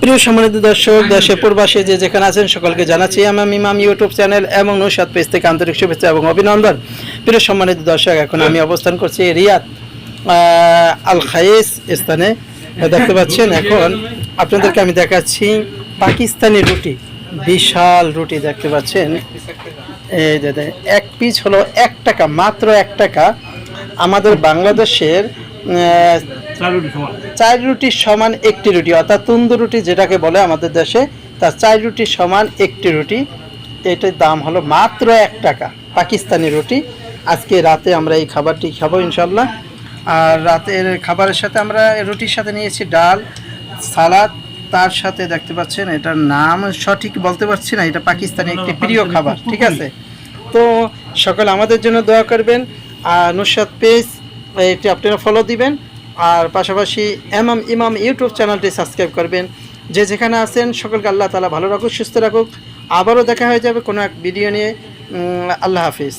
প্রিয় সম্মানিত দর্শক দেশে প্রবাসী যে যেখানে আছেন সকলকে জানাচ্ছি আমার ইমাম ইউটিউব চ্যানেল এবং নৌসাদ পেজ থেকে আন্তরিক শুভেচ্ছা এবং অভিনন্দন। প্রিয় সম্মানিত দর্শক এখন আমি অবস্থান করছি রিয়াদ আল খায়েস স্থানে। দেখতে পাচ্ছেন এখন আপনাদেরকে আমি দেখাচ্ছি পাকিস্তানি রুটি বিশাল রুটি দেখতে পাচ্ছেন। এই দেখেন, এক পিস হলো এক টাকা মাত্র এক টাকা। আমাদের বাংলাদেশের চার রুটির সমান। একটি রুটি অর্থাৎ তুন্দুর রুটি যেটাকে বলে আমাদের দেশে তার চার রুটির সমান একটি রুটি। এটার দাম হলো মাত্র এক টাকা পাকিস্তানি রুটি। আজকে রাতে আমরা এই খাবারটি খাব ইনশাল্লাহ আর রাতের খাবারের সাথে আমরা রুটির সাথে নিয়েছি ডাল সালাদ। তার সাথে দেখতে পাচ্ছেন এটার নাম সঠিক বলতে পারছি না এটা পাকিস্তানি একটি প্রিয় খাবার ঠিক আছে? তো সকল আমাদের জন্য দোয়া করবেন। আর নুসরাত পেজ এটি আপনারা ফলো দিবেন। আর পাশাপাশি এমাম ইমাম ইউটিউব চ্যানেলটি সাবস্ক্রাইব করবেন। যে যেখানে আছেন, সকলকে আল্লাহ তালা ভালো রাখুক, সুস্থ রাখুক। আবারও দেখা হয়ে যাবে কোনো এক ভিডিও নিয়ে। আল্লাহ হাফিজ।